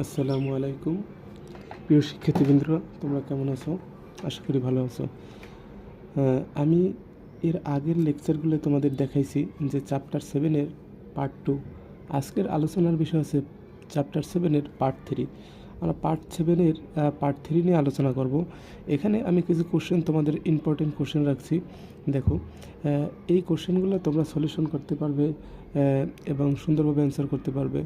আসসালামু আলাইকুম। প্রিয় শিক্ষার্থীবৃন্দরা, তোমরা কেমন আছো? আশা করি ভালো আছো। আমি এর আগের লেকচারগুলো তোমাদের দেখাইছি যে চ্যাপ্টার সেভেনের পার্ট টু। আজকের আলোচনার বিষয় আছে চ্যাপ্টার সেভেনের পার্ট থ্রি। আমরা পার্ট সেভেনের পার্ট থ্রি নিয়ে আলোচনা করব। এখানে আমি কিছু কোশ্চেন তোমাদের ইম্পর্টেন্ট কোশ্চেন রাখছি। দেখো এই কোশ্চেনগুলো তোমরা সলিউশন করতে পারবে এবং সুন্দরভাবে অ্যান্সার করতে পারবে।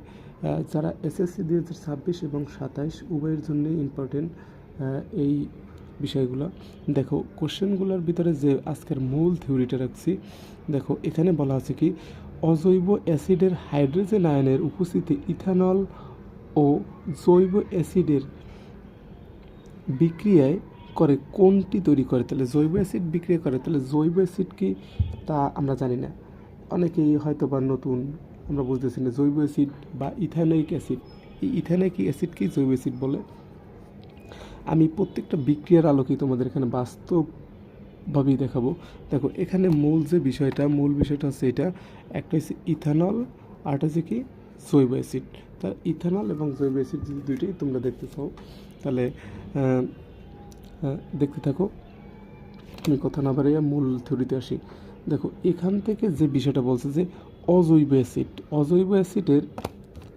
যারা এসএসসি দুই হাজার ছাব্বিশ এবং সাতাইশ উভয়ের জন্যই ইম্পর্টেন্ট এই বিষয়গুলো। দেখো, কোশ্চেনগুলোর ভিতরে যে আজকের মূল থিওরিটা রাখছি, দেখো, এখানে বলা আছে কি, অজৈব অ্যাসিডের হাইড্রোজেন আয়নের উপস্থিতি ইথানল ও জৈব অ্যাসিডের বিক্রিয়ায় করে কোনটি তৈরি করে? তাহলে জৈব অ্যাসিড বিক্রিয়া করে, তাহলে জৈব অ্যাসিড কি তা আমরা জানি না। অনেকেই হয়তো বা নতুন আমরা বুঝতেছি না, জৈব অ্যাসিড বা ইথানোয়িক অ্যাসিড। এই ইথানোয়িক অ্যাসিডকে জৈব অ্যাসিড বলে। আমি প্রত্যেকটা বিক্রিয়ার আলোকে তোমাদের এখানে বাস্তবভাবেই দেখাবো। দেখো, এখানে মূল যে বিষয়টা, মূল বিষয়টা হচ্ছে এটা। একটা হচ্ছে ইথানল আরটা হচ্ছে কি? জৈব অ্যাসিড। তা ইথানল এবং জৈব অ্যাসিড যদি দুইটাই তোমরা দেখতে চাও, তাহলে দেখতে থাকো। আমি কথা না বাড়িয়ে মূল থিওরিতে আসি। দেখো, এখান থেকে যে বিষয়টা বলছে যে অজৈব অ্যাসিড। অজৈব অ্যাসিডের,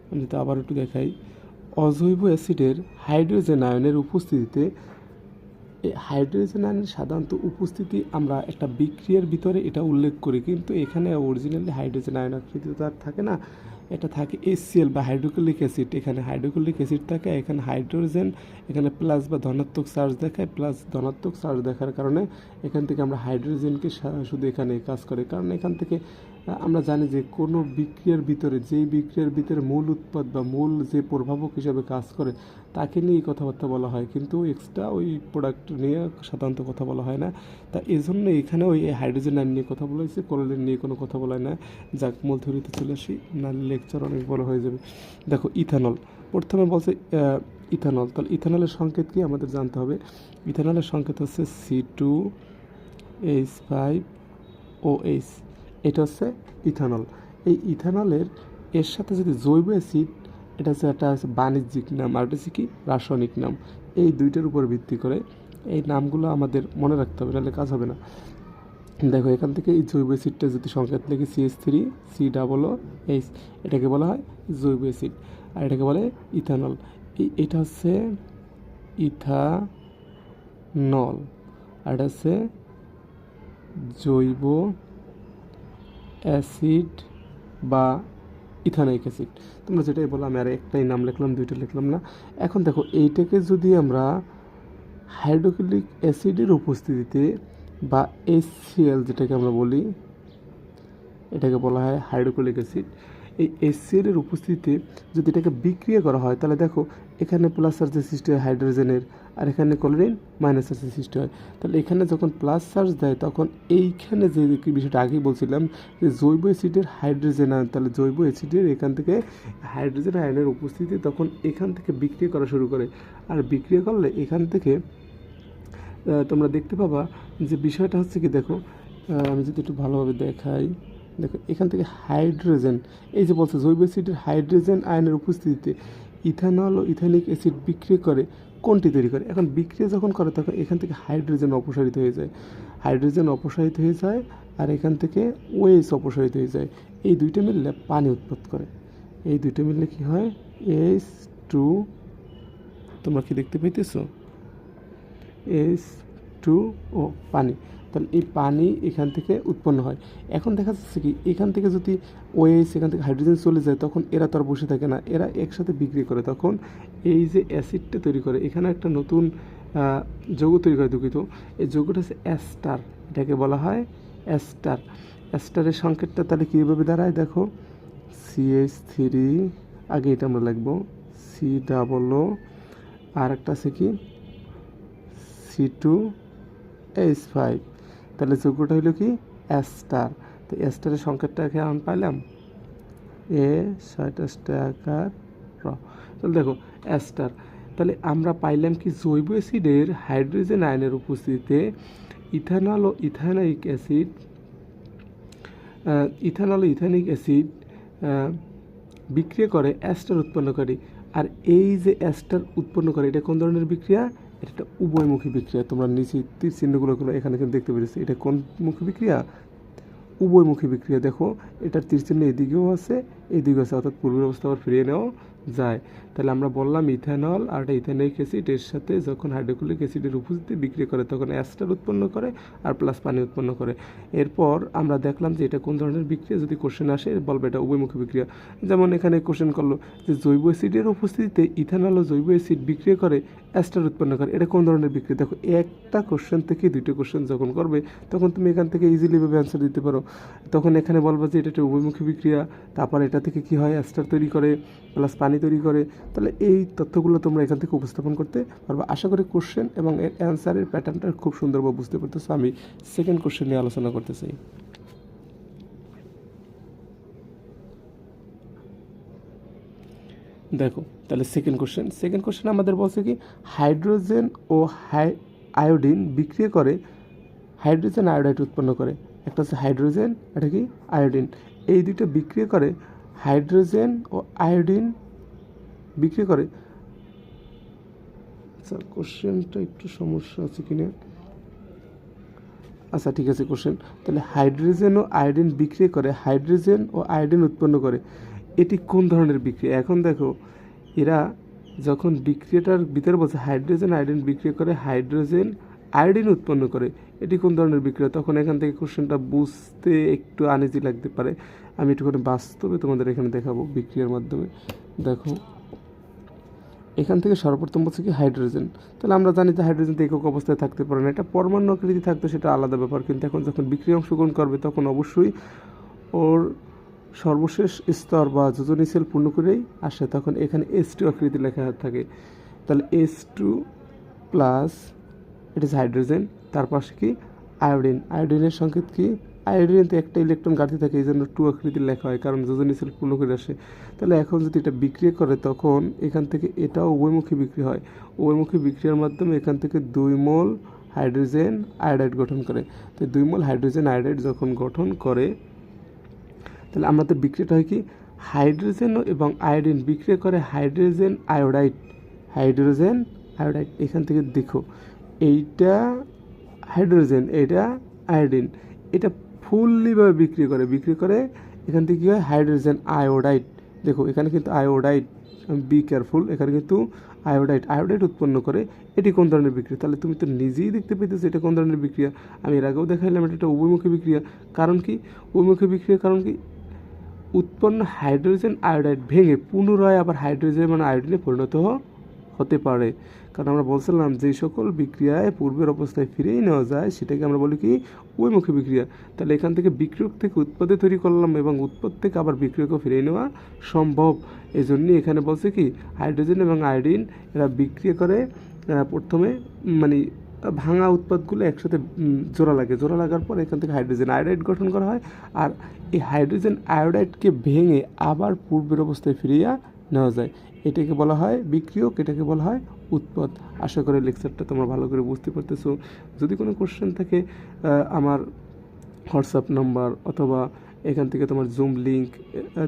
আমি যদি আবার একটু দেখাই, অজৈব অ্যাসিডের হাইড্রোজেন আয়নের উপস্থিতিতে এই হাইড্রোজেন আয়নের সাধারণত উপস্থিতি আমরা একটা বিক্রিয়ার ভিতরে এটা উল্লেখ করি, কিন্তু এখানে অরিজিনালি হাইড্রোজেন আয়ন আকৃতি তো আর থাকে না। এটা থাকে এসিএল বা হাইড্রোক্লিক অ্যাসিড এখানে হাইড্রোক্লিক অ্যাসিড থাকে, এখানে হাইড্রোজেন এখানে প্লাস বা ধনাত্মক চার্জ দেখায় প্লাস ধনাত্মক চার্জ দেখার কারণে এখান থেকে আমরা হাইড্রোজেনকে শুধু এখানে কাজ করে। কারণ এখান থেকে আমরা জানি যে কোনো বিক্রিয়ার ভিতরে, যেই বিক্রিয়ার ভিতরে মূল উৎপাদ বা মূল যে প্রভাবক হিসাবে কাজ করে, তাকে নিয়েই কথাবার্তা বলা হয়। কিন্তু এক্সট্রা ওই প্রোডাক্ট নিয়ে সাধারণত কথা বলা হয় না। তা এই জন্য এখানে ওই হাইড্রোজেন আয়ন নিয়ে কথা বলা হয়েছে কোলোলিন নিয়ে কোনো কথা বলা হয় না। যাক মূল থিওরিতে চলে আসি, না লেকচার অনেক বড় হয়ে যাবে। দেখো, ইথানল। প্রথমে বলছে ইথানল। তাহলে ইথানলের সংকেত কি আমাদের জানতে হবে? ইথানলের সংকেত হচ্ছে C two H five O H এটা হচ্ছে ইথানল। এই ইথানলের এর সাথে যদি জৈব অ্যাসিড, এটা হচ্ছে একটা হচ্ছে বাণিজ্যিক নাম আর হচ্ছে কি? রাসায়নিক নাম। এই দুইটার উপর ভিত্তি করে এই নামগুলো আমাদের মনে রাখতে হবে নাহলে কাজ হবে না। দেখো, এখান থেকে এই জৈব অ্যাসিডটা যদি সংকেত লিখি CS three C double O H এটাকে বলা হয় জৈব অ্যাসিড আর এটাকে বলে ইথানল। এই, এটা হচ্ছে ইথানল আর এটা হচ্ছে জৈব অ্যাসিড বা ইথানিক অ্যাসিড। তোমরা যেটাই বলো, আমি আর একটাই নাম লিখলাম, দুইটা লিখলাম না। এখন দেখো, এইটাকে যদি আমরা হাইড্রোক্লিক অ্যাসিডের উপস্থিতিতে বা এসিএল যেটাকে আমরা বলি, এটাকে বলা হয় হাইড্রোক্লিক অ্যাসিড। এই এর উপস্থিতিতে যদি এটাকে বিক্রিয়া করা হয়, তাহলে দেখো এখানে প্লাস চার্জের সৃষ্টি হয় হাইড্রোজেনের আর এখানে ক্লোরিন মাইনাস চার্জের সৃষ্টি হয়। তাহলে এখানে যখন প্লাস চার্জ দেয়, তখন এইখানে যে বিষয়টা আগেই বলছিলাম যে জৈব অ্যাসিডের হাইড্রোজেন আয়ন তাহলে জৈব অ্যাসিডের এখান থেকে হাইড্রোজেন আয়নের উপস্থিতি তখন এখান থেকে বিক্রিয়া করা শুরু করে। আর বিক্রিয়া করলে এখান থেকে তোমরা দেখতে পাবা যে বিষয়টা হচ্ছে কি, দেখো আমি যদি একটু ভালোভাবে দেখাই। দেখো, এখান থেকে হাইড্রোজেন, এই যে বলছে জৈব অ্যাসিডের হাইড্রোজেন আয়নের উপস্থিতিতে ইথানল ও ইথানিক অ্যাসিড বিক্রিয়া করে, কোনটি তৈরি করে? এখন বিক্রিয়া যখন করে, তখন এখান থেকে হাইড্রোজেন অপসারিত হয়ে যায়। হাইড্রোজেন অপসারিত হয়ে যায় আর এখান থেকে ওয়েস অপসারিত হয়ে যায়। এই দুইটা মিললে পানি উৎপাদ করে। এই দুইটা মিললে কি হয়? এইচ টু, তোমরা কি দেখতে পাইতেছো? এস টু ও পানি। তাহলে এই পানি এখান থেকে উৎপন্ন হয়। এখন দেখা যাচ্ছে কি, এখান থেকে যদি ওএস এখান থেকে হাইড্রোজেন চলে যায়, তখন এরা তো আর বসে থাকে না। এরা একসাথে বিক্রি করে। তখন এই যে অ্যাসিডটা তৈরি করে, এখানে একটা নতুন যৌগ তৈরি করে দুঃখিত। এই যৌগটা হচ্ছে অ্যাস্টার এটাকে বলা হয় অ্যাস্টার অ্যাস্টারের সংকেতটা তাহলে কীভাবে দাঁড়ায় দেখো? সিএইচ থ্রি আগে এটা আমরা লিখব। সি ডাবল ও আর একটা আছে কি? সি টু এইচ ফাইভ তাহলে যোগ্যটা হলো কি? অ্যাস্টার তো অ্যাস্টারের সংকেতটা কেমন পাইলাম? এ ছয়টা স্টাকার র। তাহলে দেখো অ্যাস্টার তাহলে আমরা পাইলাম কি জৈব অ্যাসিডের হাইড্রোজেন আয়নের উপস্থিতিতে ইথানল ও ইথানাইক অ্যাসিড ইথানল ও ইথানিক অ্যাসিড বিক্রিয়া করে অ্যাস্টার উৎপন্ন করে আর এই যে অ্যাস্টার উৎপন্ন করে এটা কোন ধরনের বিক্রিয়া? এটা একটা উভয়মুখী বিক্রিয়া। তোমরা নিচে তীর চিহ্নগুলো গুলো এখানে কিন্তু দেখতে পেরেছি। এটা কোন মুখী বিক্রিয়া? উভয়মুখী বিক্রিয়া। দেখো, এটার তীর চিহ্ন এদিকেও আছে এদিকেও আছে, অর্থাৎ পূর্বের অবস্থা আবার ফিরিয়ে নেওয়া যায়। তাহলে আমরা বললাম ইথানল আর এটা ইথানিক অ্যাসিড এর সাথে যখন হাইড্রোক্লোরিক অ্যাসিডের উপস্থিতি বিক্রি করে, তখন অ্যাস্টার উৎপন্ন করে আর প্লাস পানি উৎপন্ন করে। এরপর আমরা দেখলাম যে এটা কোন ধরনের বিক্রিয়া? যদি কোশ্চেন আসে বলবে এটা উভয়মুখী বিক্রিয়া। যেমন এখানে কোশ্চেন করল যে জৈব অ্যাসিডের উপস্থিতিতে ইথানল ও জৈব অ্যাসিড বিক্রিয়া করে অ্যাস্টার উৎপন্ন করে, এটা কোন ধরনের বিক্রিয়া? দেখো, একটা কোশ্চেন থেকে দুইটা কোশ্চেন যখন করবে, তখন তুমি এখান থেকে ইজিলি ভাবে অ্যান্সার দিতে পারো। তখন এখানে বলব যে এটা একটা উভয়মুখী বিক্রিয়া, তারপর এটা থেকে কি হয়? অ্যাস্টার তৈরি করে, প্লাস পানি তৈরি করে। তাহলে এই তথ্যগুলো তোমরা এখান থেকে উপস্থাপন করতে পারবে। আশা করি কোশ্চেন এবং এর অ্যান্সারের প্যাটার্নটা খুব সুন্দরভাবে বুঝতে পারতেছো। আমি সেকেন্ড কোশ্চেন নিয়ে আলোচনা করতে চাই দেখো, তাহলে সেকেন্ড কোশ্চেন সেকেন্ড কোশ্চেন আমাদের বলছে কি হাইড্রোজেন ও হাই আয়োডিন বিক্রিয়া করে হাইড্রোজেন আয়োডাইড উৎপন্ন করে। একটা হচ্ছে হাইড্রোজেন এটা কি? আয়োডিন এই দুটো বিক্রিয়া করে হাইড্রোজেন ও আয়োডিন বিক্রি করে? আচ্ছা কোশ্চেনটা একটু সমস্যা আছে কিনা? আচ্ছা ঠিক আছে কোশ্চেন তাহলে হাইড্রোজেন ও আয়োডিন বিক্রি করে হাইড্রোজেন ও আয়োডিন উৎপন্ন করে এটি কোন ধরনের বিক্রিয়া এখন দেখো এরা যখন বিক্রিয়াটার ভিতরে বলছে হাইড্রোজেন আয়োডিন বিক্রিয়া করে হাইড্রোজেন আয়োডিন উৎপন্ন করে এটি কোন ধরনের বিক্রিয়া তখন এখান থেকে কোশ্চেনটা বুঝতে একটু আনিজি লাগতে পারে। আমি একটুখানি বাস্তবে তোমাদের এখানে দেখাবো বিক্রিয়ার মাধ্যমে। দেখো এখান থেকে সর্বপ্রথম বলছে কি হাইড্রোজেন। তাহলে আমরা জানি যে হাইড্রোজেন তো একক অবস্থায় থাকতে পারে না। এটা পরমাণু আকৃতি থাকতো সেটা আলাদা ব্যাপার, কিন্তু এখন যখন বিক্রিয়া অংশগ্রহণ করবে, তখন অবশ্যই ওর সর্বশেষ স্তর বা যোজনী সেল পূর্ণ করেই আসে, তখন এখানে এস টু আকৃতি লেখা থাকে। তাহলে S two plus it is hydrogen, তার পাশে কি আয়োডিন। আয়োডিনের সংকেত কি? আয়োডিনে তো একটা ইলেকট্রন ঘাটতি থাকে, এই জন্য টু আকৃতির লেখা হয়, কারণ যোজনী সেল পূর্ণ করে আসে। তাহলে এখন যদি এটা বিক্রিয়া করে, তখন এখান থেকে এটাও উভয়মুখী বিক্রি হয়। উভয়মুখী বিক্রিয়ার মাধ্যমে এখান থেকে দুই মোল হাইড্রোজেন আয়োডাইড গঠন করে। তো দুই মোল হাইড্রোজেন আয়োডাইড যখন গঠন করে, তাহলে আমাদের বিক্রিয়াটা হয় কি? হাইড্রোজেন এবং আয়োডিন বিক্রিয়া করে হাইড্রোজেন আয়োডাইড হাইড্রোজেন আয়োডাইড। এখান থেকে দেখো, এইটা হাইড্রোজেন এটা আয়োডিন। এটা ফুললিভাবে বিক্রি করে। বিক্রি করে এখান থেকে কী হয়? হাইড্রোজেন আয়োডাইড দেখো, এখানে কিন্তু আয়োডাইড বি কেয়ারফুল এখানে কিন্তু আয়োডাইড আয়োডাইড উৎপন্ন করে এটি কোন ধরনের বিক্রিয়া? তাহলে তুমি তো নিজেই দেখতে পেতেছো এটা কোন ধরনের বিক্রিয়া? আমি এর আগেও দেখাইলাম এটা একটা উভয়মুখী বিক্রিয়া। কারণ কি? উভয়মুখী বিক্রিয়ার কারণ কি? উৎপন্ন হাইড্রোজেন আয়োডাইড ভেঙে পুনরায় আবার হাইড্রোজেন মানে আয়োডিনে পরিণত হতে পারে। কারণ আমরা বলছিলাম যে সকল বিক্রিয়ায় পূর্বের অবস্থায় ফিরেই নেওয়া যায়, সেটাকে আমরা বলি কি উভয়মুখী বিক্রিয়া। তাহলে এখান থেকে বিক্রিয়ক থেকে উৎপাদে তৈরি করলাম এবং উৎপদ থেকে আবার বিক্রিয়কও ফিরিয়ে নেওয়া সম্ভব। এই জন্যই এখানে বলছে কি, হাইড্রোজেন এবং আয়োডিন এরা বিক্রিয়া করে প্রথমে মানে ভাঙা উৎপাদগুলো একসাথে জোড়া লাগে। জোড়া লাগার পর এখান থেকে হাইড্রোজেন আয়োডাইড গঠন করা হয়। আর এই হাইড্রোজেন আয়োডাইডকে ভেঙে আবার পূর্বের অবস্থায় ফিরিয়ে নেওয়া যায়। এটাকে বলা হয় বিক্রিয়ক, এটাকে বলা হয় উৎপাদ। আশা করি লেকচারটা তোমরা ভালো করে বুঝতে পারতেছো। যদি কোনো কোশ্চেন থাকে আমার হোয়াটসঅ্যাপ নাম্বার অথবা এখান থেকে তোমার জুম লিঙ্ক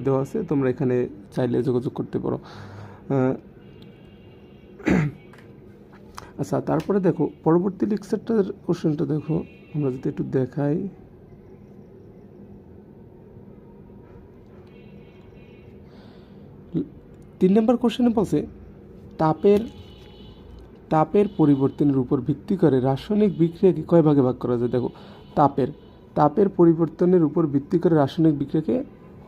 দেওয়া আছে, তোমরা এখানে চাইলে যোগাযোগ করতে পারো। আচ্ছা তারপরে দেখো, পরবর্তী লেকচারটার কোশ্চেনটা দেখো। আমরা যদি একটু দেখাই। তিন নম্বর কোশ্চেনে বলছে, তাপের তাপের পরিবর্তনের উপর ভিত্তি করে রাসায়নিক বিক্রিয়াকে কয় ভাগে ভাগ করা যায়? দেখো, তাপের তাপের পরিবর্তনের উপর ভিত্তি করে রাসায়নিক বিক্রিয়াকে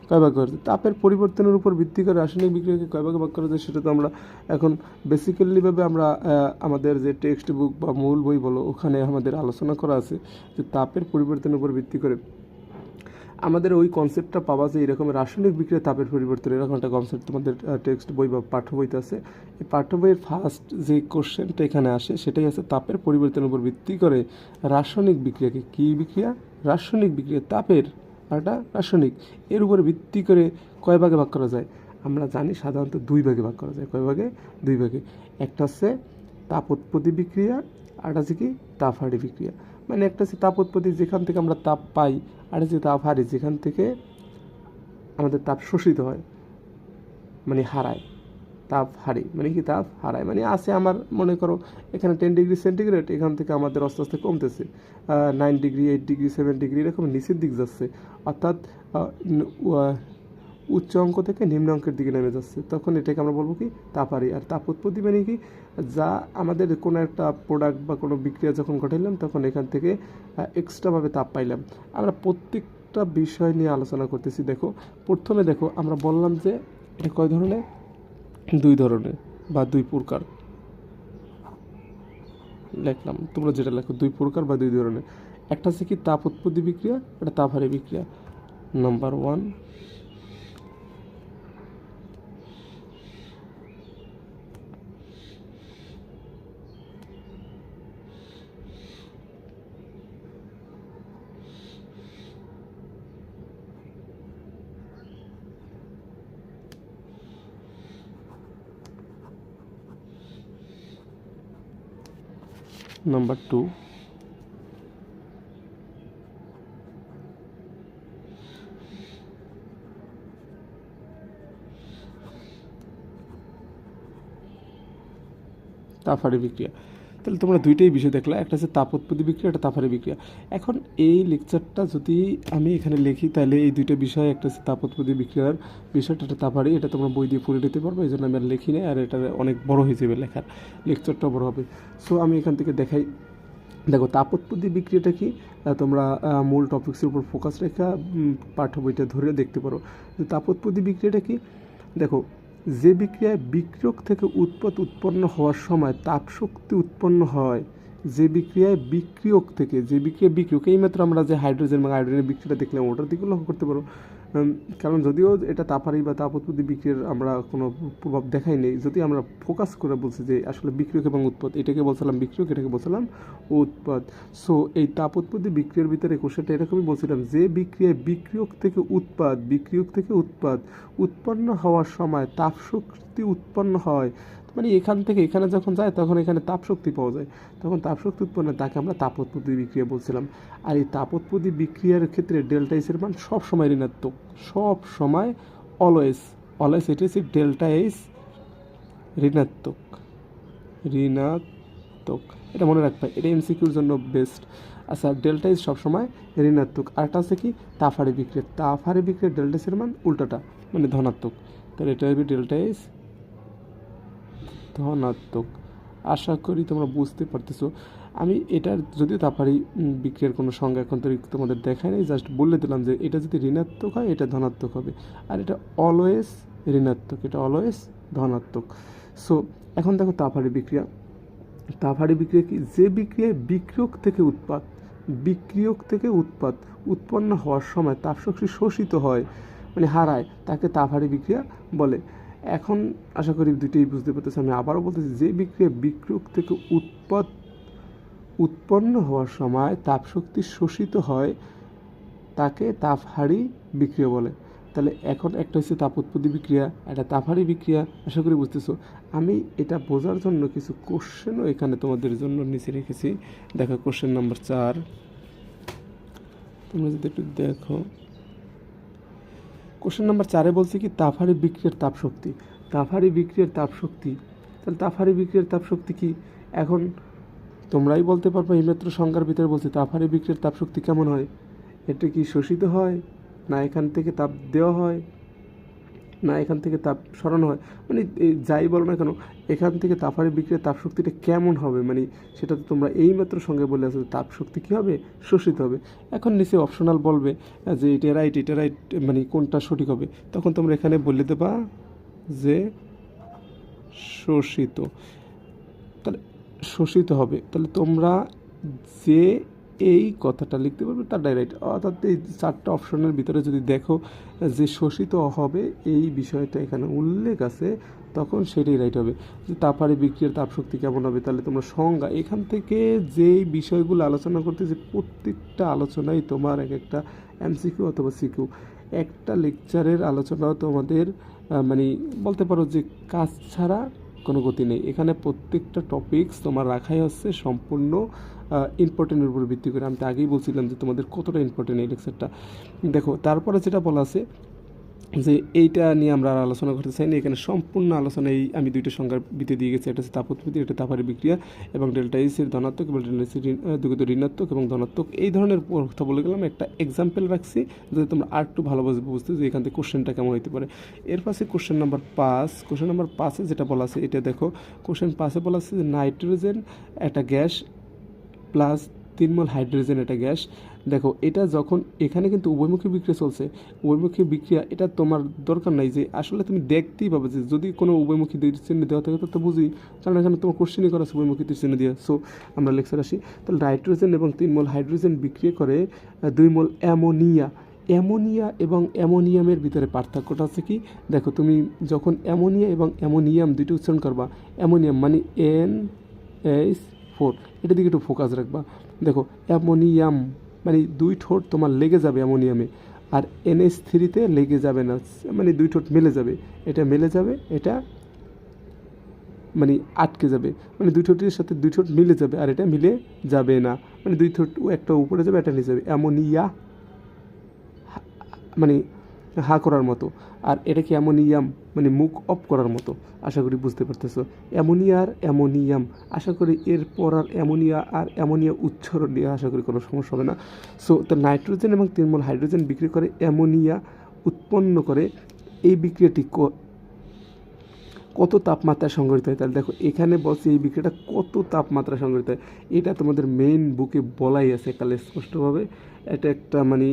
কয় ভাগ করা যায়? তাপের পরিবর্তনের উপর ভিত্তি করে রাসায়নিক বিক্রিয়াকে কয় ভাগে ভাগ করা যায় সেটা তো আমরা এখন বেসিক্যালিভাবে আমরা আমাদের যে টেক্সট বুক বা মূল বই বলো, ওখানে আমাদের আলোচনা করা আছে যে তাপের পরিবর্তনের উপর ভিত্তি করে আমাদের ওই কনসেপ্টটা পাওয়া যায় এরকম রাসায়নিক বিক্রিয়া তাপের পরিবর্তন। এরকম একটা কনসেপ্ট তোমাদের টেক্সট বই বা পাঠ্য বইতে আছে। এই পাঠ্য বইয়ের ফার্স্ট যে কোশ্চেনটা এখানে আসে, সেটাই আছে তাপের পরিবর্তনের উপর ভিত্তি করে রাসায়নিক বিক্রিয়াকে কী বিক্রিয়া? রাসায়নিক বিক্রিয়া তাপের একটা রাসায়নিক। এর উপর ভিত্তি করে কয় ভাগে ভাগ করা যায়? আমরা জানি সাধারণত দুই ভাগে ভাগ করা যায়। কয় ভাগে? দুই ভাগে। একটা হচ্ছে তাপ উৎপত্তি বিক্রিয়া আর হচ্ছে কি তাপ হারি বিক্রিয়া। মানে একটা হচ্ছে তাপ উৎপত্তি যেখান থেকে আমরা তাপ পাই, আর হচ্ছে তাপ হারি, যেখান থেকে আমাদের তাপ শোষিত হয় মানে হারায়, তাপ হারি মানে কি তাপ হারায় মানে আছে আমার, মনে করো, এখানে টেন ডিগ্রি সেন্টিগ্রেড এখান থেকে আমাদের আস্তে আস্তে কমতেছে nine degree eight degree seven degree এরকম নিচের দিক যাচ্ছে, অর্থাৎ উচ্চ অঙ্ক থেকে নিম্ন অঙ্কের দিকে নেমে যাচ্ছে, তখন এটাকে আমরা বলব কি তাপারি আর তাপ উৎপত্তি মানে কি যা আমাদের কোনো একটা প্রোডাক্ট বা কোনো বিক্রিয়া যখন ঘটাইলাম, তখন এখান থেকে এক্সট্রাভাবে তাপ পাইলাম। আমরা প্রত্যেকটা বিষয় নিয়ে আলোচনা করতেছি। দেখো, প্রথমে দেখো, আমরা বললাম যে কয় ধরনের? দুই ধরনের বা দুই প্রকার। লিখলাম, তোমরা যেটা লেখো, দুই প্রকার বা দুই ধরনের। একটা হচ্ছে কি তাপ উৎপত্তি বিক্রিয়া, একটা তাপহারী বিক্রিয়া। নাম্বার ওয়ান নাম্বার টু তাপহারি বিক্রিয়া। তাহলে তোমরা দুইটাই বিষয় দেখলা। একটা হচ্ছে তাপ উৎপত্তি বিক্রিয়া, একটা তাপহারি বিক্রিয়া। এখন এই লেকচারটা যদি আমি এখানে লিখি, তাহলে এই দুইটা বিষয়, একটা হচ্ছে তাপ উৎপত্তি বিক্রিয়ার বিষয়টা, একটা তাপহারি, এটা তোমরা বই দিয়ে পড়ে নিতে পারবে এই জন্য আমি আর লিখি নাই, আর এটা অনেক বড় হয়ে যাবে লেখার। লেকচারটা বড় হবে। সো আমি এখান থেকে দেখাই। দেখো, তাপ উৎপত্তি বিক্রিয়াটা কি? তোমরা মূল টপিক্সের উপর ফোকাস রেখা পাঠ্য বইটা ধরে দেখতে পারো। যে তাপ উৎপত্তি বিক্রিয়াটা কি? দেখো যে বিক্রিয়ায় বিক্রিয়ক থেকে উৎপাদ উৎপন্ন হওয়ার সময় তাপশক্তি উৎপন্ন হয় যে বিক্রিয়ায় বিক্রিয়ক থেকে যে বিক্রিয়া বিক্রিয়ক এইমাত্র আমরা যে হাইড্রোজেন এবং হাইড্রোজেনের বিক্রিয়াটা দেখলাম ওটার দিকে লক্ষ্য করতে পারো। উম, কারণ যদিও এটা তাপারি বা তাপ উৎপত্তি বিক্রিয়ার আমরা কোনো প্রভাব দেখাই নেই, যদি আমরা ফোকাস করে বলছি যে আসলে বিক্রিয়ক এবং উৎপাদ, এটাকে বলছিলাম বিক্রিয়ক, এটাকে বলছিলাম উৎপাদ। সো এই তাপ উৎপত্তি বিক্রিয়ার ভিতরে কোশ্চেনটা এরকমই বলছিলাম যে বিক্রিয়ায় বিক্রিয়ক থেকে উৎপাদ, বিক্রিয়ক থেকে উৎপাদ, উৎপন্ন হওয়ার সময় তাপ শক্তি উৎপন্ন হয় মানে এখান থেকে এখানে যখন যায়, তখন এখানে তাপ শক্তি পাওয়া যায়। তখন তাপ শক্তি উৎপন্ন, তাকে আমরা তাপ উৎপত্তি বিক্রিয়া বলছিলাম। আর এই তাপ উৎপত্তি বিক্রিয়ার ক্ষেত্রে ডেল্টা এসের মান সব সময় ঋণাত্মক। সব সময় অলওয়েজ অলওয়েজ এটা হচ্ছে ডেল্টা এস ঋণাত্মক। ঋণাত্মক। এটা মনে রাখবে, এটা এমসিকিউর জন্য বেস্ট আচ্ছা ডেল্টা ইজ সবসময় ঋণাত্মক। আরটা আছে কি? তাফারি বিক্রিয়া। তাফারি বিক্রিয়ার ডেল্টা ইসের মান উল্টাটা মানে ধনাত্মক। তাহলে এটা হবে ডেল্টা ইস ধনাত্মক। আশা করি তোমরা বুঝতে পারতেছো। আমি এটার যদিও তাপারি বিক্রিয়ার কোনো সংজ্ঞা এখন তৈরি তোমাদের দেখায় নাই, জাস্ট বলে দিলাম যে এটা যদি ঋণাত্মক হয়, এটা ধনাত্মক হবে। আর এটা অলওয়েজ ঋণাত্মক, এটা অলওয়েজ ধনাত্মক। সো এখন দেখো তাপারি বিক্রিয়া। তাপহারি বিক্রিয়া কি? যে বিক্রিয়ায় বিক্রিয়ক থেকে উৎপাদ, বিক্রিয়ক থেকে উৎপাদ উৎপন্ন হওয়ার সময় তাপশক্তি শোষিত হয় মানে হারায়, তাকে তাপহারি বিক্রিয়া বলে। এখন আশা করি দুটোই বুঝতে পারতেছি আমি আবারও বলতেছি, যে বিক্রিয়া বিক্রিয়ক থেকে উৎপাদ উৎপন্ন হওয়ার সময় তাপশক্তি শোষিত হয়, তাকে তাপহারি বিক্রিয়া বলে। তাহলে এখন একটা হচ্ছে তাপ উৎপত্তি বিক্রিয়া, একটা তাপহারি বিক্রিয়া। আশা করি বুঝতেছো। আমি এটা বোঝার জন্য কিছু কোশ্চেনও এখানে তোমাদের জন্য নিচে রেখেছি। দেখো কোশ্চেন নাম্বার চার। তোমরা যদি একটু দেখো। কোশ্চেন নাম্বার চারে বলছে কি, তাফারি বিক্রিয়ার তাপশক্তি। তাফারি বিক্রিয়ার তাপশক্তি। তাহলে তাফারি বিক্রিয়ার তাপশক্তি কি? এখন তোমরাই বলতে পারবে এইমাত্র সংজ্ঞার ভিতরে বলছে, তাফারি বিক্রিয়ার তাপশক্তি কেমন হয়? এটা কি শোষিত হয়? না এখান থেকে তাপ দেওয়া হয়? না, এখান থেকে তাপ সরানো হয়। মানে যাই বলো না কেন, এখান থেকে তাপহারি বিক্রিয়ার তাপ শক্তিটা কেমন হবে? মানে সেটা তো তোমরা এইমাত্র সঙ্গে বলে আসো তাপ শক্তি কী হবে? শোষিত হবে। এখন নিচে অপশনাল বলবে যে এটা রাইট এটা রাইট মানে কোনটা সঠিক হবে? তখন তোমরা এখানে বলে দেবা যে শোষিত। তাহলে শোষিত হবে। তাহলে তোমরা যে এই কথাটা লিখতে পারবে তারটাই রাইট অর্থাৎ এই চারটা অপশনের ভিতরে যদি দেখো, যে শোষিত হবে এই বিষয়টা এখানে উল্লেখ আছে, তখন সেটাই রাইট হবে। যে তাপারে বিক্রিয়ার তাপশক্তি কেমন হবে, তাহলে তোমরা সংজ্ঞা, এখান থেকে যেই বিষয়গুলো আলোচনা করতেছে প্রত্যেকটা আলোচনাই তোমার এক একটা এমসিকিউ অথবা সিকিউ একটা লেকচারের আলোচনা তোমাদের মানে বলতে পারো যে কাজ ছাড়া কোনো গতি নেই। এখানে প্রত্যেকটা টপিকস তোমার রাখাই হচ্ছে সম্পূর্ণ ইম্পর্টেন্টের উপর ভিত্তি করে। আমি তো আগেই বলছিলাম যে তোমাদের কতটা ইম্পর্টেন্ট এই লেকচারটা দেখো, তারপরে যেটা বলা আছে যে এইটা নিয়ে আমরা আর আলোচনা করতে চাই না এখানে সম্পূর্ণ আলোচনা এই আমি দুইটা সংজ্ঞার ভিতরে দিয়ে গেছি। একটা হচ্ছে তাপোৎপত্তি একটা তাপারি বিক্রিয়া এবং ডেল্টা এসের ধনাত্মক এবং ডেল্টা এসের দুঃখিত ঋণাত্মক এবং ধনাত্মক। এই ধরনের কথা বলে গেলাম। একটা এক্সাম্পল রাখছি যাতে তোমরা আর একটু ভালোভাবে বুঝতে যে এখান থেকে কোশ্চেনটা কেমন হতে পারে। এর পাশে কোশ্চেন নাম্বার পাঁচ কোশ্চেন নাম্বার পাঁচে যেটা বলা আছে, এটা দেখো। কোশ্চেন পাঁচে বলা আছে যে নাইট্রোজেন একটা গ্যাস প্লাস তিনমল হাইড্রোজেন একটা গ্যাস। দেখো, এটা যখন এখানে কিন্তু উভয়মুখী বিক্রিয়া চলছে, উভয়মুখী বিক্রিয়া, এটা তোমার দরকার নাই যে আসলে তুমি দেখতেই পাবে যে যদি কোনো উভয়মুখী চিহ্ন দেওয়া থাকে, তো বুঝি। কারণ এখানে তোমার কোশ্চেনই করা আছে উভয়মুখী চিহ্ন দিয়ে। সো আমরা লেকচার আসি। তাহলে নাইট্রোজেন এবং তিন মোল হাইড্রোজেন বিক্রিয়া করে দুই মোল অ্যামোনিয়া। অ্যামোনিয়া এবং অ্যামোনিয়ামের ভিতরে পার্থক্যটা আছে কি? দেখো, তুমি যখন অ্যামোনিয়া এবং অ্যামোনিয়াম দুইটি উচ্চারণ করবা, অ্যামোনিয়াম মানে এন এইচ ফোর এটা দিকে একটু ফোকাস রাখবা। দেখো, অ্যামোনিয়াম মানে দুই ঠোঁট তোমার লেগে যাবে অ্যামোনিয়ামে, আর এনএস থ্রিতে লেগে যাবে না মানে দুই ঠোঁট মেলে যাবে। এটা মেলে যাবে, এটা মানে আটকে যাবে। মানে দুই ঠোঁটের সাথে দুই ঠোঁট মিলে যাবে, আর এটা মিলে যাবে না। মানে দুই ঠোঁট একটা উপরে যাবে, একটা নিয়ে যাবে। অ্যামোনিয়া মানে হা করার মতো। আর এটা কি অ্যামোনিয়াম? মানে মুখ অফ করার মতো, আশা করি বুঝতে পারতেছো। অ্যামোনিয়ার অ্যামোনিয়াম, আশা করি এরপর আর অ্যামোনিয়া আর অ্যামোনিয়া উচ্চারণ নিয়ে আশা করি কোনো সমস্যা হবে না। সো তো নাইট্রোজেন এবং তিনমল হাইড্রোজেন বিক্রি করে অ্যামোনিয়া উৎপন্ন করে এই বিক্রিয়াটি কত তাপমাত্রায় সংঘটিত হয়? তাহলে দেখো, এখানে বলছে এই বিক্রিয়াটা কত তাপমাত্রায় সংঘটিত হয়? এটা তোমাদের মেইন বুকে বলাই আছে তাহলে স্পষ্টভাবে। এটা একটা মানে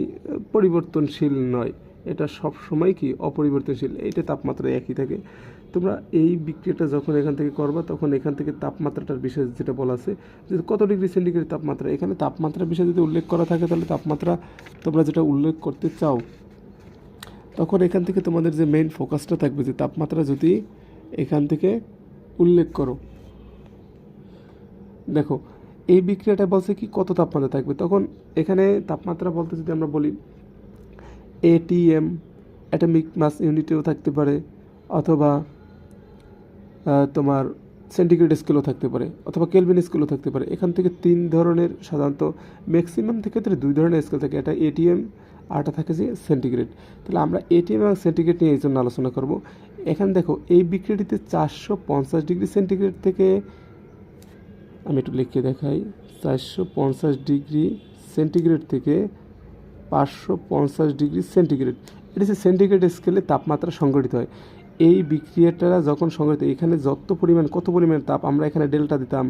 পরিবর্তনশীল নয়। এটা সব সময় কি অপরিবর্তনশীল? এইটা তাপমাত্রা একই থাকে। তোমরা এই বিক্রিয়াটা যখন এখান থেকে করবা, তখন এখান থেকে তাপমাত্রাটার বিষয়ে যেটা বলা আছে, যে কত ডিগ্রি সেন্টিগ্রেড তাপমাত্রা? এখানে তাপমাত্রার বিষয়ে যদি উল্লেখ করা থাকে, তাহলে তাপমাত্রা তোমরা যেটা উল্লেখ করতে চাও, তখন এখান থেকে তোমাদের যে মেইন ফোকাসটা থাকবে, যে তাপমাত্রা যদি এখান থেকে উল্লেখ করো। দেখো, এই বিক্রিয়াটা বলছে কি কত তাপমাত্রা থাকবে? তখন এখানে তাপমাত্রা বলতে যদি আমরা বলি এটিএম, অ্যাটমিক মাস ইউনিটেও থাকতে পারে, অথবা তোমার সেন্টিগ্রেড স্কেলও থাকতে পারে, অথবা কেলভিন স্কেলও থাকতে পারে। এখান থেকে তিন ধরনের সাধারণত, ম্যাক্সিমাম থেকে দুই ধরনের স্কেল থাকে এটা এটিএম আরটা থাকে যে সেন্টিগ্রেড। তাহলে আমরা এটিএম এবং সেন্টিগ্রেড নিয়ে এই জন্য আলোচনা করব। এখানে দেখো, এই বিক্রিয়াটিতে চারশো পঞ্চাশ ডিগ্রি সেন্টিগ্রেড থেকে, আমি একটু লিখে দেখাই, চারশো পঞ্চাশ ডিগ্রি সেন্টিগ্রেড থেকে পাঁচশো পঞ্চাশ ডিগ্রি সেন্টিগ্রেড। এটা হচ্ছে সেন্টিগ্রেড স্কেলে তাপমাত্রা সংঘটিত হয়। এই বিক্রিয়াটা যখন সংঘটিত এখানে যত পরিমাণ, কত পরিমাণ তাপ আমরা এখানে ডেল্টা দিতাম,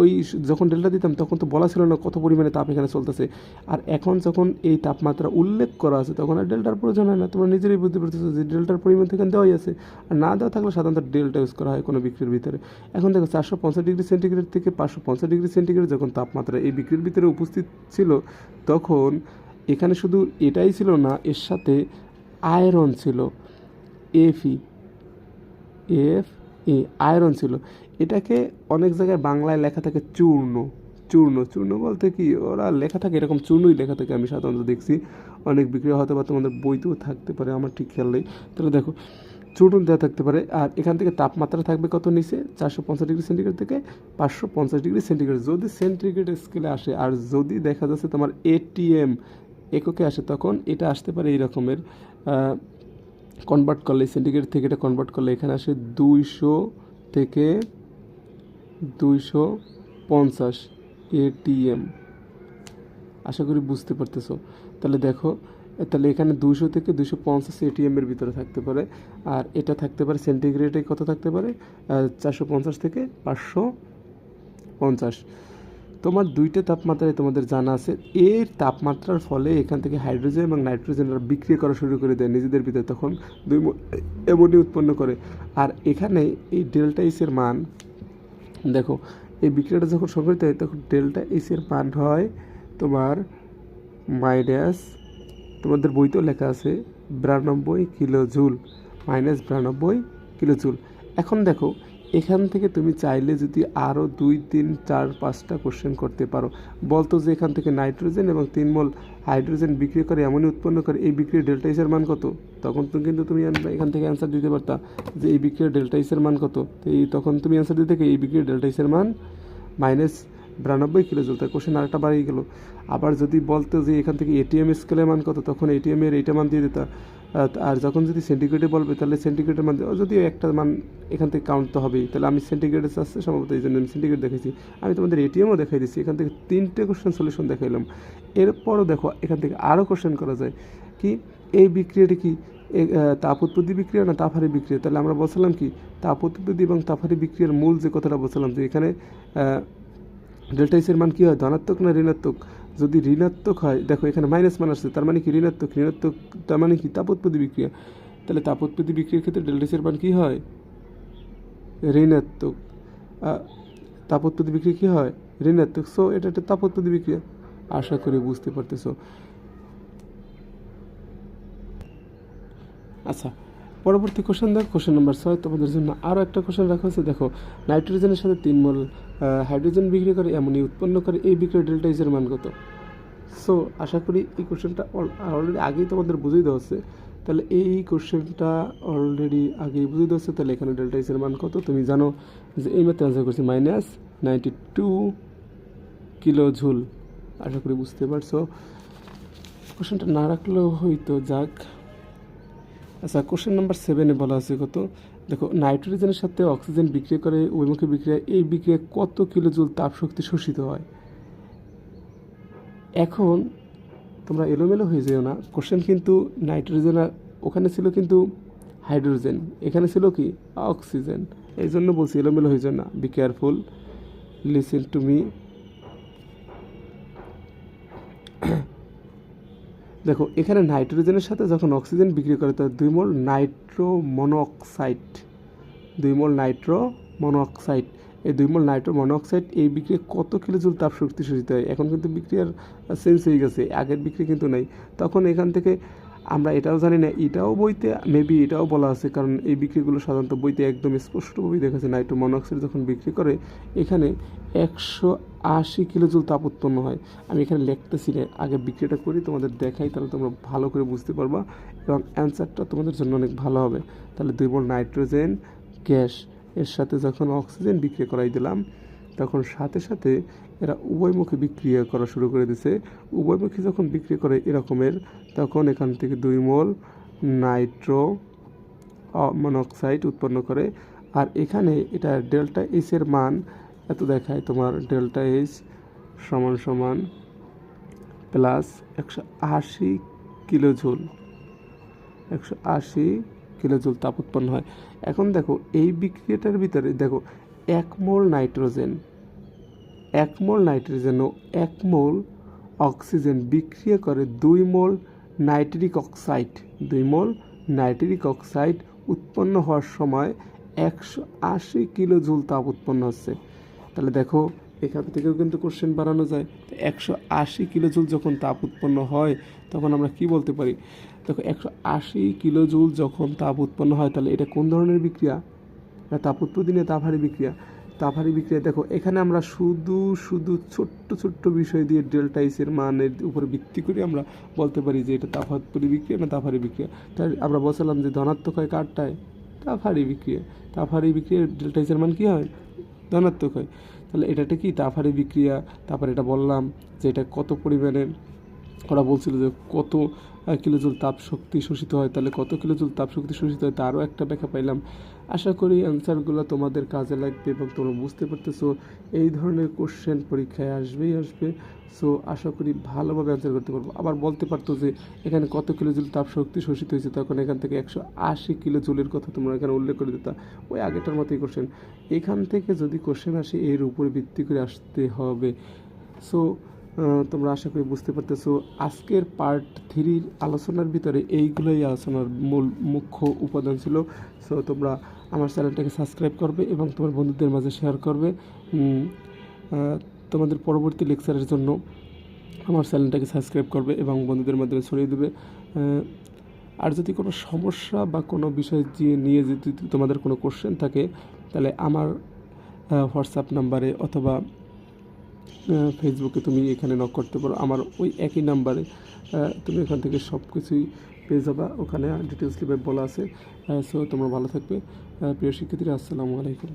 ওই যখন ডেল্টা দিতাম তখন তো বলা ছিল না কত পরিমাণে তাপ এখানে চলতেছে। আর এখন যখন এই তাপমাত্রা উল্লেখ করা আছে, তখন আর ডেল্টার প্রয়োজন হয় না। তোমরা নিজেরাই বুঝতে পারতেছো যে ডেল্টার পরিমাণ তো এখানে দেওয়াই আছে। আর না দেওয়া থাকলে সাধারণত ডেল্টা ইউজ করা হয় কোনো বিক্রির ভিতরে। এখন দেখো, চারশো পঞ্চাশ ডিগ্রি সেন্টিগ্রেড থেকে পাঁচশো পঞ্চাশ ডিগ্রি সেন্টিগ্রেড যখন তাপমাত্রা এই বিক্রির ভিতরে উপস্থিত ছিল, তখন এখানে শুধু এটাই ছিল না, এর সাথে আয়রন ছিল। এফি এফ এ আয়রন ছিল। এটাকে অনেক জায়গায় বাংলায় লেখা থাকে চূর্ণ চূর্ণ চূর্ণ বলতে কি? ওরা লেখা থাকে এরকম চূর্ণই লেখা থাকে, আমি সাধারণত দেখছি। অনেক বিক্রি হয়তো বা তোমাদের বইতেও থাকতে পারে, আমার ঠিক খেয়াল নেই। তাহলে দেখো, চূর্ণ দেওয়া থাকতে পারে, আর এখান থেকে তাপমাত্রা থাকবে কত নিচে? চারশো পঞ্চাশ ডিগ্রি সেন্টিগ্রেড থেকে পাঁচশো পঞ্চাশ ডিগ্রি সেন্টিগ্রেড। যদি সেন্টিগ্রেড স্কেলে আসে, আর যদি দেখা যাচ্ছে তোমার এটিএম এককে আসে তখন এটা আসতে পারে এই রকমের কনভার্ট করলে সেন্টিগ্রেড থেকে এটা কনভার্ট করলে এখানে আসে দুইশো থেকে দুইশো পঞ্চাশ এটিএম আশা করি বুঝতে পারতেছো। তাহলে দেখো, তাহলে এখানে দুইশো থেকে দুশো পঞ্চাশ এটিএমের ভিতরে থাকতে পারে, আর এটা থাকতে পারে সেন্টিগ্রেডে কত থাকতে পারে? চারশো পঞ্চাশ থেকে পাঁচশো পঞ্চাশ। তোমার দুইটা তাপমাত্রায় তোমাদের জানা আছে। এর তাপমাত্রার ফলে এখান থেকে হাইড্রোজেন এবং নাইট্রোজেনরা বিক্রিয়া করা শুরু করে দেয় নিজেদের ভিতরে তখন দুই এমনই উৎপন্ন করে। আর এখানে এই ডেল্টা ইসের মান, দেখো, এই বিক্রিয়াটা যখন সংঘটিত হয় তখন ডেল্টা ইসের মান হয় তোমার মাইনাস, তোমাদের বইতেও লেখা আছে বিরানব্বই কিলো জুল মাইনাস বিরানব্বই কিলো জুল এখন দেখো এখান থেকে তুমি চাইলে যদি আরও দুই, তিন, চার, পাঁচটা কোশ্চেন করতে পারো। বলতো যে এখান থেকে নাইট্রোজেন এবং তিন মোল হাইড্রোজেন বিক্রি করে, এমনই উৎপন্ন করে, এই বিক্রির ডেল্টা ইসের মান কত? তখন তো কিন্তু তুমি এখান থেকে অ্যান্সার দিতে পারতা যে এই বিক্রির ডেল্টা ইসের মান কত। তো এই তখন তুমি অ্যান্সার দিতে এই বিক্রির ডেল্টা ইসের মান মাইনাস বিরানব্বই কিলো জুল তাই কোশ্চেন আরেকটা বাড়িয়ে গেল। আবার যদি বলতো যে এখান থেকে এটিএম স্কেলের মান কত, তখন এটিএমের এইটা মান দিয়ে দিতা। আর যখন যদি সেন্টিগ্রেডে বলবে, তাহলে সেন্টিগ্রেডের মান যদিও একটা মান এখান থেকে কাউন্ট তো হবেই, তাহলে আমি সেন্টিগ্রেডে আসছে সম্ভবত এই জন্য আমি সেন্টিগ্রেড দেখাইছি। আমি তোমাদের এটিএমও দেখাই দিচ্ছি এখান থেকে তিনটে কোশ্চেন সলিউশন দেখাইলাম। এরপরও দেখো, এখান থেকে আরও কোশ্চেন করা যায় কি, এই বিক্রিয়াটি কি তাপ উৎপত্তি বিক্রিয়া না তাপহারি বিক্রিয়া? তাহলে আমরা বলছিলাম কি, তাপ উৎপত্তি এবং তাপহারি বিক্রিয়ার মূল যে কথাটা বলছিলাম যে এখানে ডেল্টা এর মান কী হয়, ধনাত্মক না ঋণাত্মক? যদি ঋণাত্মক হয়, দেখো এখানে মাইনাস মান আসছে তার মানে কি ঋণাত্মক? ঋণাত্মক, তার মানে কি? তাপোৎপত্তি বিক্রিয়া। তাহলে তাপোৎপত্তি বিক্রিয়ার ক্ষেত্রে ডেল্টা এর মান কী হয়? ঋণাত্মক। তাপোৎপত্তি বিক্রিয়া কী হয়? ঋণাত্মক। সো এটা একটা তাপোৎপত্তি বিক্রিয়া। আশা করি বুঝতে পারতেছো। আচ্ছা পরবর্তী কোশ্চেন দেখো কোশ্চেন নাম্বার ছয়, তোমাদের জন্য আরও একটা কোশ্চেন রাখা হচ্ছে দেখো নাইট্রোজেনের সাথে তিন মোল হাইড্রোজেন বিক্রি করে, এমনই উৎপন্ন করে, এই বিক্রিয়া ডেল্টা ইজের মান কত? সো আশা করি এই কোশ্চেনটা অলরেডি আগেই তোমাদের বুঝিয়ে দেওয়া হচ্ছে। তাহলে এই কোশ্চেনটা অলরেডি আগেই বুঝিয়ে দেওয়া হচ্ছে, তাহলে এখানে ডেল্টা ইজের মান কত? তুমি জানো যে এই মাত্র অ্যান্সার করছি মাইনাস নাইনটি টু কিলো ঝুল আশা করি বুঝতে পারছ। কোশ্চেনটা না রাখলেও হয়তো যাক। আচ্ছা কোশ্চেন নাম্বার সেভেনে বলা আছে কত? দেখো, নাইট্রোজেনের সাথে অক্সিজেন বিক্রিয়া করে উভয়মুখী বিক্রিয়া, এই বিক্রিয়া কত কিলো জুল তাপ শক্তি শোষিত হয়? এখন তোমরা এলোমেলো হয়ে যেও না। কোশ্চেন কিন্তু নাইট্রোজেন আর ওখানে ছিল কিন্তু হাইড্রোজেন, এখানে ছিল কি? অক্সিজেন। এই জন্য বলছি এলোমেলো হয়ে যেও না। Be careful listen to me দেখো, এখানে নাইট্রোজেনের সাথে যখন অক্সিজেন বিক্রি করে তখন দুই মোল নাইট্রো মনোঅক্সাইড দুই মোল নাইট্রো মনোঅক্সাইড এই দুই মোল নাইট্রো মনোঅক্সাইড এই বিক্রি কত কিলোজুল তাপ শক্তি শোষিত হয়? এখন কিন্তু বিক্রিয়ার সেন্স হয়ে গেছে, আগের বিক্রি কিন্তু নেই। তখন এখান থেকে আমরা এটাও জানি না, এটাও বইতে মেবি এটাও বলা আছে, কারণ এই বিক্রিগুলো সাধারণত বইতে একদম স্পষ্টভাবেই যাচ্ছে নাইট্রো মনোঅক্সাইড যখন বিক্রি করে, এখানে একশো আশি কিলোজুল তাপ উৎপন্ন হয়। আমি এখানে লিখতেছি আগে বিক্রিটা করি, তোমাদের দেখাই, তাহলে তোমরা ভালো করে বুঝতে পারবা এবং অ্যান্সারটা তোমাদের জন্য অনেক ভালো হবে। তাহলে দুই মোল নাইট্রোজেন, গ্যাস, এর সাথে যখন অক্সিজেন বিক্রি করাই দিলাম, তখন সাথে সাথে এরা উভয়মুখী বিক্রিয়া করা শুরু করে দিছে। উভয়মুখী যখন বিক্রি করে এরকমের তখন এখান থেকে দুই মোল নাইট্রো মনোক্সাইড উৎপন্ন করে। আর এখানে এটা ডেল্টা এইচ এর মান, এত দেখায় তোমার ডেল্টা এইচ সমান সমান প্লাস একশো আশি কিলোজুল একশো আশি কিলোজুল তাপ উৎপন্ন হয়। এখন দেখো, এই বিক্রিয়াটার ভিতরে দেখো, এক মোল নাইট্রোজেন। এক মোল নাইট্রোজেন ও এক মোল অক্সিজেন বিক্রিয়া করে দুই মোল নাইট্রিক অক্সাইড, দুই মোল নাইট্রিক অক্সাইড উৎপন্ন হওয়ার সময় একশো আশি কিলো জুল তাপ উৎপন্ন হচ্ছে। তাহলে দেখো, এখান থেকেও কিন্তু কোশ্চেন বাড়ানো যায়। একশো আশি কিলো জুল যখন তাপ উৎপন্ন হয়, তখন আমরা কি বলতে পারি? দেখো, একশো আশি কিলো জুল যখন তাপ উৎপন্ন হয়, তাহলে এটা কোন ধরনের বিক্রিয়া? তাপ উৎপত্তি নিয়ে তাপহারি বিক্রিয়া। তাপহারি বিক্রিয়া দেখো এখানে আমরা শুধু শুধু ছোট্ট ছোট্ট বিষয় দিয়ে ডেল্টা ইসের মানের উপরে ভিত্তি করে আমরা বলতে পারি যে এটা তাপহারি বিক্রিয়া না তাফারি বিক্রিয়া। তাই আমরা বলছিলাম যে ধনাত্মক হয় কারটায়? তাফারি বিক্রিয়া। তাফারি বিক্রিয়া ডেল্টা ইসের মান কী হয়? ধনাত্মক হয়। তাহলে এটাটা কি তাফারি বিক্রিয়া? তারপর এটা বললাম যে এটা কত পরিমাণে? ওরা বলছিল যে কত আহ, কিলোজুল তাপ শক্তি শোষিত হয়? তাহলে কত কিলোজুল তাপ শক্তি শোষিত হয়? তারও একটা ব্যাখ্যা পাইলাম। আশা করি অ্যান্সারগুলো তোমাদের কাজে লাগবে এবং তোমরা বুঝতে পারতেছো, এই ধরনের কোশ্চেন পরীক্ষায় আসবেই আসবে। সো আশা করি ভালোভাবে অ্যান্সার করতে পারব। আবার বলতে পারতো যে, এখানে কত কিলোজুল তাপ শক্তি শোষিত হয়েছে, তখন এখান থেকে একশো আশি কিলো জুলের কথা তোমরা এখানে উল্লেখ করে দিতা। ওই আগেটার মতোই কোশ্চেন এখান থেকে যদি কোশ্চেন আসে, এর উপরে ভিত্তি করে আসতে হবে। সো তোমরা আশা করি বুঝতে পারতেছো, আজকের পার্ট থ্রির আলোচনার ভিতরে এইগুলোই আলোচনার মূল মুখ্য উপাদান ছিল। সো তোমরা আমার চ্যানেলটাকে সাবস্ক্রাইব করবে এবং তোমার বন্ধুদের মাঝে শেয়ার করবে। তোমাদের পরবর্তী লেকচারের জন্য আমার চ্যানেলটাকে সাবস্ক্রাইব করবে এবং বন্ধুদের মাধ্যমে ছড়িয়ে দেবে। আর যদি কোনো সমস্যা বা কোনো বিষয় নিয়ে যদি তোমাদের কোনো কোশ্চেন থাকে, তাহলে আমার হোয়াটসঅ্যাপ নাম্বারে অথবা ফেসবুকে তুমি এখানে নক করতে পারো। আমার ওই একই নাম্বারে তুমি এখান থেকে সব কিছুই পেয়ে যাবা। ওখানে ডিটেলস ডিটেলসলি বলা আছে। সো তোমরা ভালো থাকবে। প্রিয় শিক্ষার্থীরা, আসসালামু আলাইকুম।